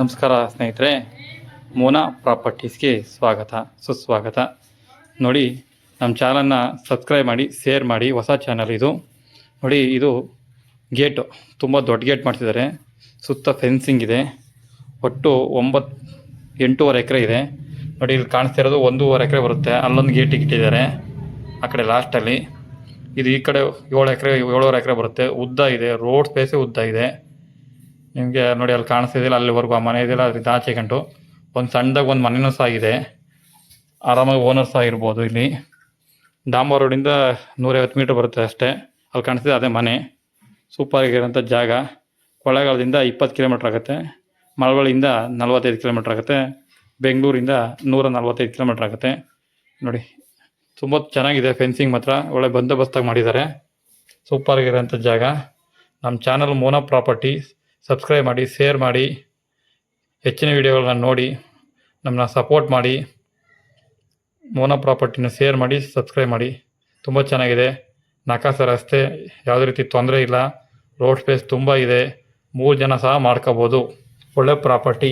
ನಮಸ್ಕಾರ ಸ್ನೇಹಿತರೆ, ಮೋನಾ ಪ್ರಾಪರ್ಟೀಸ್ಗೆ ಸ್ವಾಗತ, ಸುಸ್ವಾಗತ. ನೋಡಿ, ನಮ್ಮ ಚಾನಲ್ನ ಸಬ್ಸ್ಕ್ರೈಬ್ ಮಾಡಿ, ಶೇರ್ ಮಾಡಿ, ಹೊಸ ಚಾನಲ್ ಇದು. ನೋಡಿ, ಇದು ಗೇಟು, ತುಂಬ ದೊಡ್ಡ ಗೇಟ್ ಮಾಡ್ತಿದ್ದಾರೆ ಸುತ್ತ ಫೆನ್ಸಿಂಗ್ ಇದೆ. ಒಟ್ಟು ಒಂಬತ್ತು ಎಂಟೂವರೆ ಎಕರೆ ಇದೆ. ನೋಡಿ, ಇಲ್ಲಿ ಕಾಣಿಸ್ತಿರೋದು ಒಂದೂವರೆ ಎಕರೆ ಬರುತ್ತೆ. ಅಲ್ಲೊಂದು ಗೇಟ್ ಇಟ್ಟಿದ್ದಾರೆ, ಆ ಕಡೆ ಲಾಸ್ಟಲ್ಲಿ ಇದು ಈ ಕಡೆ ಏಳು ಎಕರೆ, ಏಳುವರೆ ಎಕರೆ ಬರುತ್ತೆ. ಉದ್ದ ಇದೆ, ರೋಡ್ ಸ್ಪೇಸೇ ಉದ್ದ ಇದೆ. ನಿಮಗೆ ನೋಡಿ ಅಲ್ಲಿ ಕಾಣಿಸ್ತಿದಿಲ್ಲ ಅಲ್ಲಿವರೆಗೂ ಆ ಮನೆ ಇದೆಯಲ್ಲ, ಅದ್ರಿಂದ ಆಚೆ ಗಂಟು. ಒಂದು ಸಣ್ಣದಾಗ ಒಂದು ಮನೆನೂ ಸಹ ಇದೆ. ಆರಾಮಾಗಿ ಓನರ್ ಸಹ ಇರ್ಬೋದು ಇಲ್ಲಿ. ಡಾಂಬರ್ ರೋಡಿಂದ ನೂರೈವತ್ತು ಮೀಟ್ರ್ ಬರುತ್ತೆ ಅಷ್ಟೇ. ಅಲ್ಲಿ ಕಾಣಿಸ್ತಿದೆ ಅದೇ ಮನೆ. ಸೂಪರ್ ಆಗಿರೋಂಥ ಜಾಗ. ಕೊಳ್ಳೇಗಾಲದಿಂದ ಇಪ್ಪತ್ತು ಕಿಲೋಮೀಟ್ರ್ ಆಗುತ್ತೆ. ಮಳವಳ್ಳಿಯಿಂದ ನಲ್ವತ್ತೈದು ಕಿಲೋಮೀಟ್ರ್ ಆಗುತ್ತೆ. ಬೆಂಗಳೂರಿಂದ ನೂರ ನಲ್ವತ್ತೈದು ಕಿಲೋಮೀಟ್ರ್ ಆಗುತ್ತೆ. ನೋಡಿ, ತುಂಬ ಚೆನ್ನಾಗಿದೆ ಫೆನ್ಸಿಂಗ್ ಮಾತ್ರ. ಒಳ್ಳೆ ಬಂದೋಬಸ್ತಾಗಿ ಮಾಡಿದ್ದಾರೆ. ಸೂಪರ್ ಆಗಿರೋಂಥ ಜಾಗ. ನಮ್ಮ ಚಾನಲ್ ಮೋನಾ ಪ್ರಾಪರ್ಟಿ ಸಬ್ಸ್ಕ್ರೈಬ್ ಮಾಡಿ ಶೇರ್ ಮಾಡಿ, ಹೆಚ್ಚಿನ ವಿಡಿಯೋಗಳನ್ನ ನೋಡಿ ನಮ್ಮನ್ನ ಸಪೋರ್ಟ್ ಮಾಡಿ, ಮೋನ ಪ್ರಾಪರ್ಟಿನ ಶೇರ್ ಮಾಡಿ ಸಬ್ಸ್ಕ್ರೈಬ್ ಮಾಡಿ. ತುಂಬ ಚೆನ್ನಾಗಿದೆ. ನಕಾಸ ರಸ್ತೆ, ಯಾವುದೇ ರೀತಿ ತೊಂದರೆ ಇಲ್ಲ. ರೋಡ್ ಸ್ಪೇಸ್ ತುಂಬ ಇದೆ. ಮೂರು ಜನ ಸಹ ಮಾಡ್ಕೋಬೋದು. ಒಳ್ಳೆ ಪ್ರಾಪರ್ಟಿ